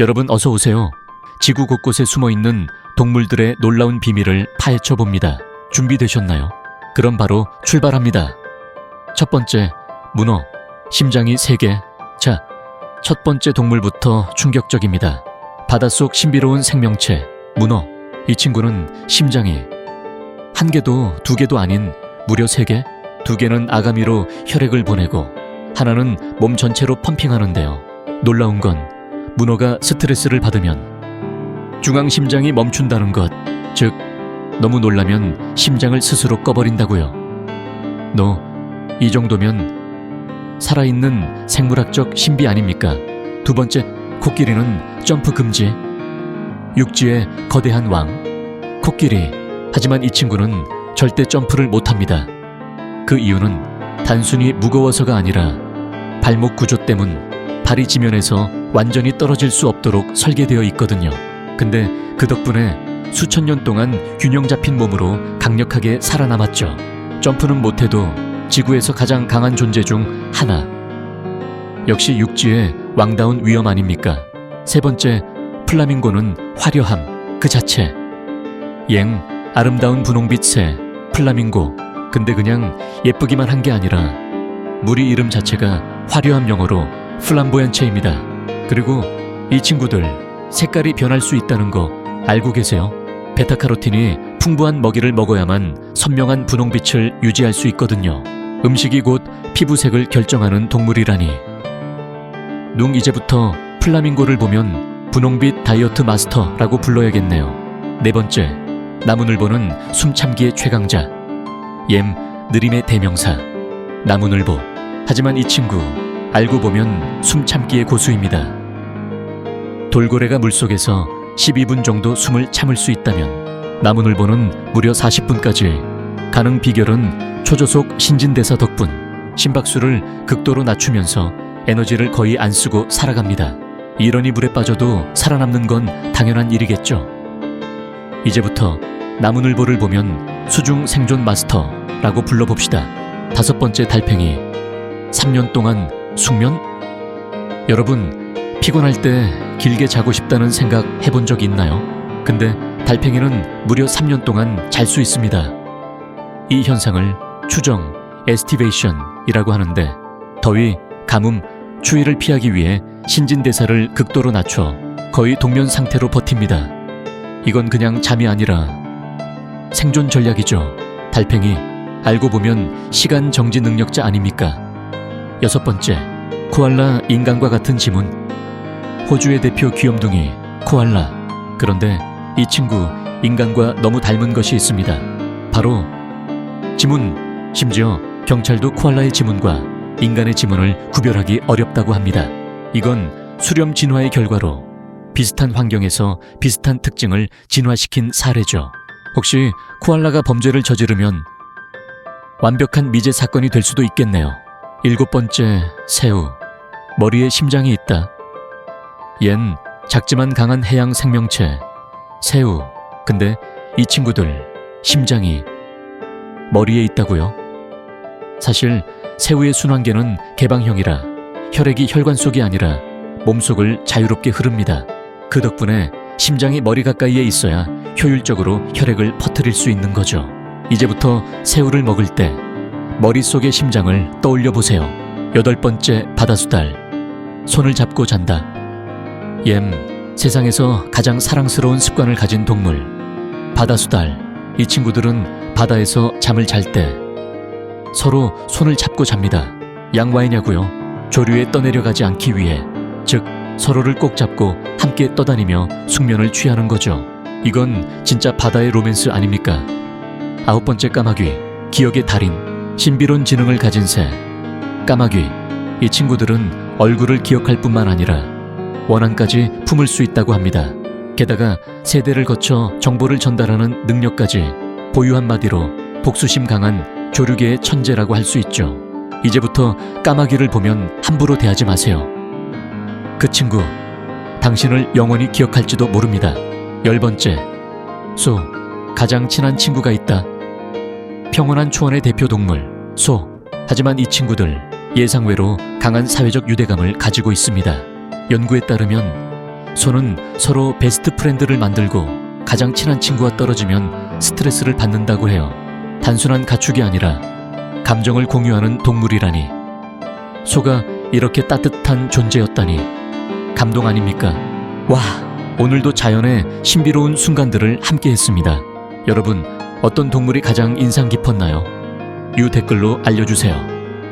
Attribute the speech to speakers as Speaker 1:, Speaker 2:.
Speaker 1: 여러분 어서 오세요. 지구 곳곳에 숨어 있는 동물들의 놀라운 비밀을 파헤쳐 봅니다. 준비되셨나요? 그럼 바로 출발합니다. 첫 번째, 문어. 심장이 3개. 자, 첫 번째 동물부터 충격적입니다. 바닷속 신비로운 생명체, 문어. 이 친구는 심장이 한 개도 두 개도 아닌 무려 세 개? 두 개는 아가미로 혈액을 보내고 하나는 몸 전체로 펌핑하는데요. 놀라운 건 문어가 스트레스를 받으면 중앙 심장이 멈춘다는 것. 즉, 너무 놀라면 심장을 스스로 꺼버린다고요. 너, 이 정도면 살아있는 생물학적 신비 아닙니까? 두 번째, 코끼리는 점프 금지. 육지의 거대한 왕, 코끼리. 하지만 이 친구는 절대 점프를 못합니다. 그 이유는 단순히 무거워서가 아니라 발목 구조 때문 발이 지면에서 완전히 떨어질 수 없도록 설계되어 있거든요. 근데 그 덕분에 수천 년 동안 균형 잡힌 몸으로 강력하게 살아남았죠. 점프는 못해도 지구에서 가장 강한 존재 중 하나. 역시 육지의 왕다운 위엄 아닙니까? 세 번째, 플라밍고는 화려함 그 자체. 옅, 아름다운 분홍빛 새, 플라밍고. 근데 그냥 예쁘기만 한 게 아니라 무리 이름 자체가 화려함 영어로 플람보얀체입니다. 그리고 이 친구들 색깔이 변할 수 있다는 거 알고 계세요? 베타카로틴이 풍부한 먹이를 먹어야만 선명한 분홍빛을 유지할 수 있거든요. 음식이 곧 피부색을 결정하는 동물이라니. 눈 이제부터 플라밍고를 보면 분홍빛 다이어트 마스터라고 불러야겠네요. 네 번째, 나무늘보는 숨참기의 최강자. 옅, 느림의 대명사. 나무늘보. 하지만 이 친구 알고 보면 숨참기의 고수입니다. 돌고래가 물속에서 12분 정도 숨을 참을 수 있다면 나무늘보는 무려 40분까지 가능 비결은 초저속 신진대사 덕분 심박수를 극도로 낮추면서 에너지를 거의 안 쓰고 살아갑니다. 이러니 물에 빠져도 살아남는 건 당연한 일이겠죠. 이제부터 나무늘보를 보면 수중 생존 마스터라고 불러봅시다. 다섯 번째 달팽이 3년 동안 숙면? 여러분, 피곤할 때 길게 자고 싶다는 생각 해본 적 있나요? 근데 달팽이는 무려 3년 동안 잘 수 있습니다. 이 현상을 추정, 에스티베이션이라고 하는데 더위, 가뭄, 추위를 피하기 위해 신진대사를 극도로 낮춰 거의 동면 상태로 버팁니다. 이건 그냥 잠이 아니라 생존 전략이죠. 달팽이, 알고 보면 시간 정지 능력자 아닙니까? 여섯 번째, 코알라 인간과 같은 지문. 호주의 대표 귀염둥이 코알라. 그런데 이 친구 인간과 너무 닮은 것이 있습니다. 바로 지문. 심지어 경찰도 코알라의 지문과 인간의 지문을 구별하기 어렵다고 합니다. 이건 수렴 진화의 결과로 비슷한 환경에서 비슷한 특징을 진화시킨 사례죠. 혹시 코알라가 범죄를 저지르면 완벽한 미제 사건이 될 수도 있겠네요. 일곱 번째, 새우. 머리에 심장이 있다. 얜 작지만 강한 해양 생명체. 새우. 근데 이 친구들, 심장이 머리에 있다고요? 사실 새우의 순환계는 개방형이라 혈액이 혈관 속이 아니라 몸속을 자유롭게 흐릅니다. 그 덕분에 심장이 머리 가까이에 있어야 효율적으로 혈액을 퍼뜨릴 수 있는 거죠. 이제부터 새우를 먹을 때 머릿속의 심장을 떠올려 보세요. 여덟 번째 바다수달. 손을 잡고 잔다. 옅, 세상에서 가장 사랑스러운 습관을 가진 동물. 바다수달. 이 친구들은 바다에서 잠을 잘 때 서로 손을 잡고 잡니다. 양와이냐고요? 조류에 떠내려가지 않기 위해. 즉, 서로를 꼭 잡고 함께 떠다니며 숙면을 취하는 거죠. 이건 진짜 바다의 로맨스 아닙니까? 아홉 번째 까마귀, 기억의 달인, 신비로운 지능을 가진 새. 까마귀, 이 친구들은 얼굴을 기억할 뿐만 아니라 원한까지 품을 수 있다고 합니다. 게다가 세대를 거쳐 정보를 전달하는 능력까지 보유 한마디로 복수심 강한 조류계의 천재라고 할 수 있죠. 이제부터 까마귀를 보면 함부로 대하지 마세요. 그 친구, 당신을 영원히 기억할지도 모릅니다. 열 번째, 소, 가장 친한 친구가 있다. 평온한 초원의 대표 동물, 소. 하지만 이 친구들 예상외로 강한 사회적 유대감을 가지고 있습니다. 연구에 따르면 소는 서로 베스트 프렌드를 만들고 가장 친한 친구와 떨어지면 스트레스를 받는다고 해요. 단순한 가축이 아니라 감정을 공유하는 동물이라니. 소가 이렇게 따뜻한 존재였다니. 감동 아닙니까? 와, 오늘도 자연의 신비로운 순간들을 함께 했습니다. 여러분, 어떤 동물이 가장 인상 깊었나요? 유 댓글로 알려주세요.